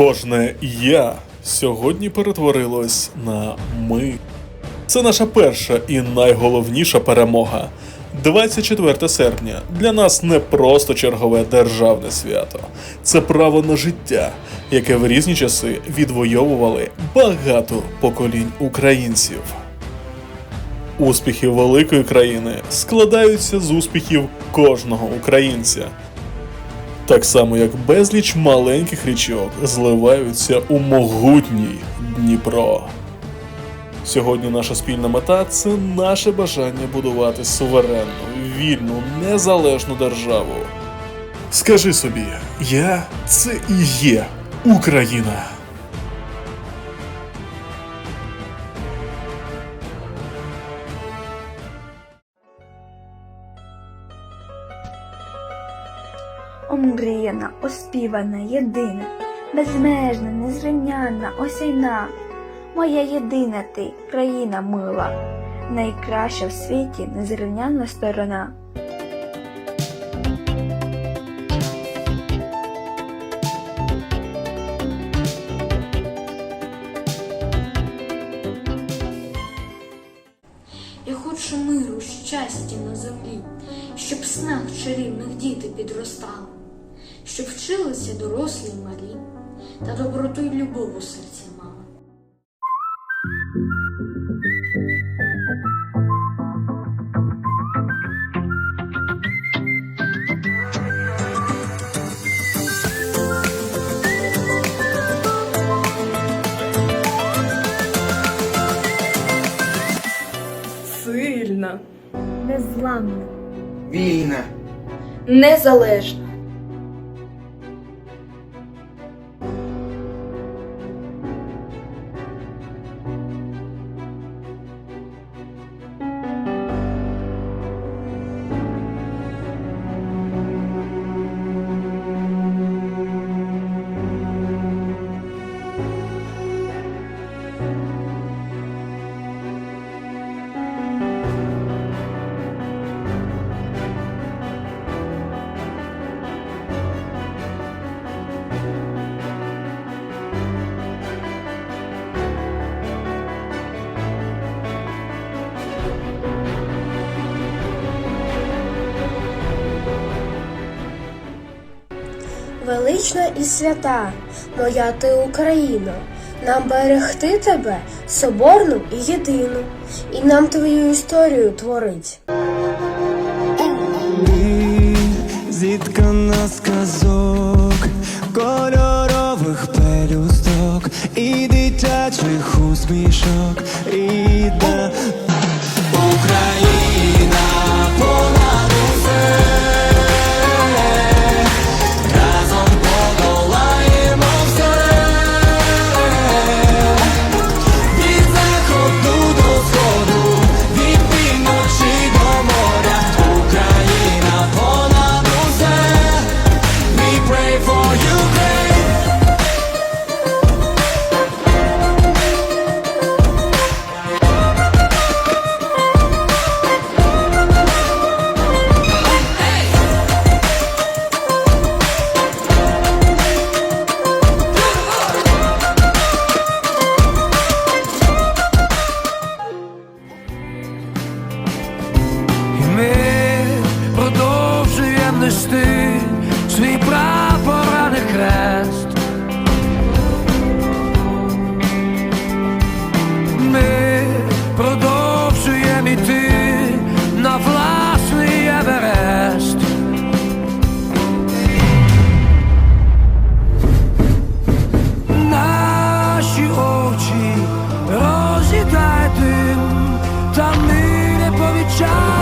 Кожне я сьогодні перетворилось на ми. Це наша перша і найголовніша перемога. 24 серпня для нас не просто чергове державне свято, це право на життя, яке в різні часи відвоювали багато поколінь українців. Успіхи великої країни складаються з успіхів кожного українця. Так само, як безліч маленьких річок зливаються у могутній Дніпро. Сьогодні наша спільна мета це наше бажання будувати суверенну, вільну, незалежну державу. Скажи собі, я це і є Україна. Омріяна, оспівана, єдина, безмежна, незрівнянна, осяйна. Моя єдина ти, країна мила, найкраща в світі незрівнянна сторона. Я хочу миру, щастя на землі, щоб в снах чарівних діти підростали, щоб вчилися дорослі й малі, та доброту й любов у серці мали. Сильна, Незламна. Вільна, незалежна. Велична і свята, моя ти Україно, нам берегти тебе соборну і єдину, і нам твою історію творить. Зіткана з казок, кольорових пелюсток і дитячих усмішок, shine.